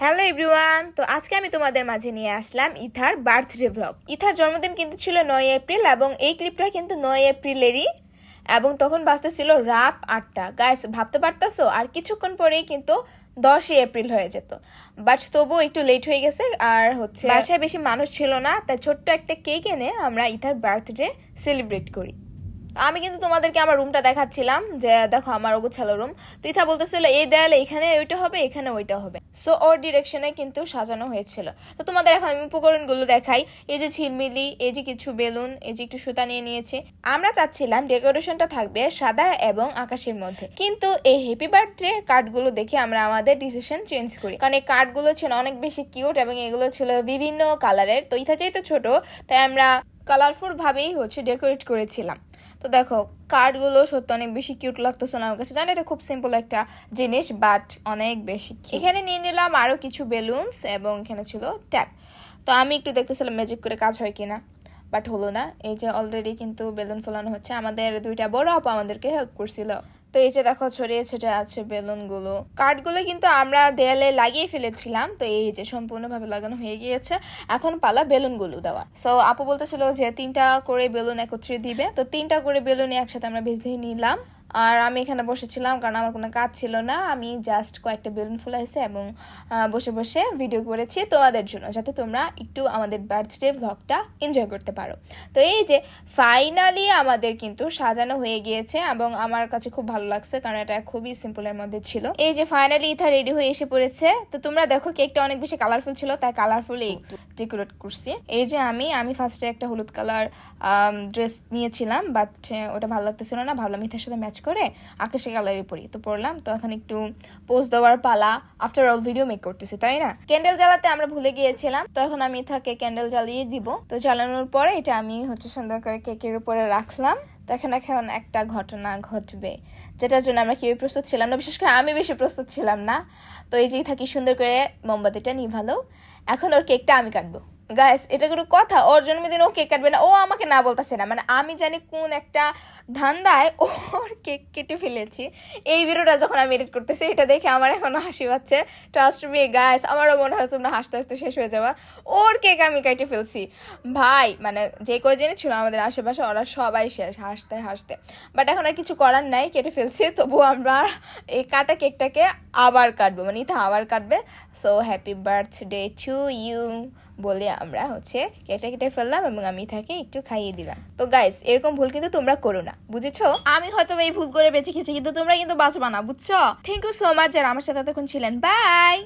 Hello everyone, তো আজকে আমি তোমাদের মাঝে নিয়ে আসলাম ইথার বার্থডে ভ্লগ ইথার জন্মদিন কিন্তু ছিল নয় এপ্রিল এবং এই ক্লিপটা কিন্তু নয় এপ্রিলেরই এবং তখন বাজতেছিল রাত আটটা। গাইস ভাবতে পারতেছো, আর কিছুক্ষণ পরেই কিন্তু দশই এপ্রিল হয়ে যেত। বাট তবুও একটু লেট হয়ে গেছে, আর হচ্ছে বাসায় বেশি মানুষ ছিল না, তাই ছোট্ট একটা কেক এনে আমরা ইথার বার্থডে সেলিব্রেট করি। আমি কিন্তু তোমাদেরকে আমার রুমটা দেখাচ্ছিলাম যে, দেখো আমার অগুছালো রুম তো ইথা বলতেছিল, এই দেয়ালে এখানে ওইটা হবে, এখানে ওইটা হবে। সো ওর ডিরেকশনে কিন্তু সাজানো হয়েছিল। তো তোমাদের এখন আমি উপকরণগুলো দেখাই। এই যে ঝিলমিলি, এই যে কিছু বেলুন, এই যে একটু সুতা নিয়ে নিয়েছে। আমরা চাচ্ছিলাম ডেকোরেশনটা থাকবে সাদা এবং আকাশের মধ্যে। কিন্তু এই হ্যাপি বার্থডে কার্ডগুলো দেখে আমরা আমাদের ডিসিশন চেঞ্জ করি। কারণ এই কার্ডগুলো ছিল অনেক বেশি কিউট এবং এগুলো ছিল বিভিন্ন কালারের তো ইথা যেহেতু ছোট, তাই আমরা কালারফুল ভাবেই হচ্ছে ডেকোরেট করেছিলাম। তো দেখো কার্ডগুলো সত্যি অনেক বেশি কিউট লাগতেছে আমার কাছে। জানি, এটা খুব সিম্পল একটা জিনিস বাট অনেক বেশি এখানে নিয়ে নিলাম আরও কিছু বেলুনস এবং এখানে ছিল ট্যাপ তো আমি একটু দেখতেছিলাম ম্যাজিক করে কাজ হয় কিনা বাট হলো না। এই যে অলরেডি কিন্তু বেলুন ফোলানো হচ্ছে। আমাদের দুইটা বড় আপা আমাদেরকে হেল্প করছিল। তো এই যে দেখো ছড়িয়ে ছেটে আছে বেলুন বেলুনগুলো। কার্ডগুলো কিন্তু আমরা দেয়ালে লাগিয়ে ফেলেছিলাম, তো এই যে সম্পূর্ণভাবে লাগানো হয়ে গিয়েছে। এখন পালা বেলুনগুলো দেওয়া। সো আপু বলতেছিল যে তিনটা করে বেলুন একত্রে দিবে। তো তিনটা করে বেলুন একসাথে আমরা বেঁধে নিলাম। আর আমি এখানে বসেছিলাম কারণ আমার কোনো কাজ ছিল না। আমি জাস্ট কয়েকটা বেলুন ফুলাইছি এবং বসে বসে ভিডিও করেছি তোমাদের জন্য যাতে তোমরা একটু আমাদের বার্থডে ভ্লগটা এনজয় করতে পারো। তো এই যে ফাইনালি আমাদের কিন্তু সাজানো হয়ে গিয়েছে এবং আমার কাছে খুব ভালো লাগছে কারণ এটা খুবই সিম্পলের মধ্যে ছিল। এই যে ফাইনালি ইথা রেডি হয়ে এসে পড়েছে। তো তোমরা দেখো কেকটা অনেক বেশি কালারফুল ছিল, তাই কালারফুলি একটু ডেকোরেট করছি। এই যে আমি আমি ফার্স্টে একটা হলুদ কালার ড্রেস নিয়েছিলাম বাট ওটা ভালো লাগতেছিল না, ভাবলাম ইথার সাথে ম্যাচ করে আকাশি কালারই পরি তো পড়লাম। তো এখন একটু পোস্ট দেওয়ার পালা। আফটার অল ভিডিও মেক করতেছি, তাই না? ক্যান্ডেল জ্বালাতে আমরা ভুলে গিয়েছিলাম। তো এখন আমি ইথাকে ক্যান্ডেল জ্বালিয়ে দিব। তো জ্বালানোর পরে এটা আমি হচ্ছে সুন্দর করে কেকের উপরে রাখলাম। তো এখন এখন একটা ঘটনা ঘটবে, যেটার জন্য আমরা কেউই প্রস্তুত ছিলাম না, বিশেষ করে আমি বেশি প্রস্তুত ছিলাম না। তো এই যেই থাকি সুন্দর করে মোমবাতিটা নিভালো। এখন ওর কেকটা আমি কাটবো। গাইস এটা কোনো কথা। ওর জন্মদিন ও কেক কাটবে না। ও আমাকে না বলতেছে না। মানে আমি জানি কোন একটা ধান্দায় ওর কেক কেটে ফেলেছি। এই ভিডিওটা যখন আমি এডিট করতেছি, এটা দেখে আমার এখনও হাসি পাচ্ছে। ট্রাস্ট মি গাইস আমারও মনে হয় তোমরা হাসতে হাসতে শেষ হয়ে যাওয়া ওর কেক আমি কেটে ফেলছি। ভাই মানে যে কয়জনই ছিল আমাদের আশেপাশে, ওরা সবাই শেষ হাসতে হাসতে। বাট এখন আর কিছু করার নাই, কেটে ফেলছি। তবু আমরা এই কাটা কেকটাকে আবার কাটবো। মানে ইথা আবার কাটবে। So happy birthday to you বলে আমরা হচ্ছে কেটে কেটে ফেললাম এবং আমি তাকে একটু খাইয়ে দিলাম। তো গাইস এরকম ভুল কিন্তু তোমরা করো না, বুঝেছ? আমি হয়তো এই ভুল করে বেঁচে খেয়েছি কিন্তু তোমরা কিন্তু বাঁচবা না, বুঝছ? থ্যাংক ইউ সো মাচ যারা আমার সাথে তখন ছিলেন। বাই